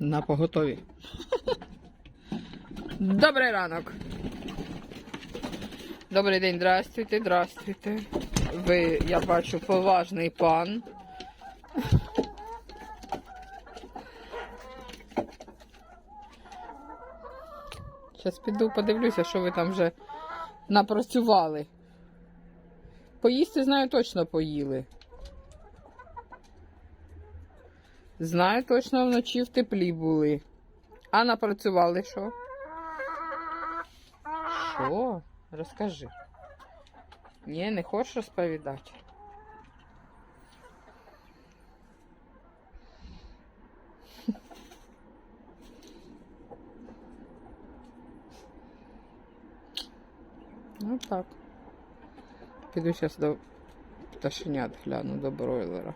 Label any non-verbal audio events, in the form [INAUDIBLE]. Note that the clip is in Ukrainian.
На поготові. Добрий ранок. Добрий день, здрастуйте, здрастуйте. Ви, я бачу, поважний пан. Зараз піду подивлюся, що ви там вже напрацювали. Поїсти, знаю, точно поїли. Знаю, точно вночі в теплі були. А напрацювали що? Що? Розкажи. Ні, не хочеш розповідати? [LAUGHS] Ну так. Піду зараз до пташенят гляну до бройлера.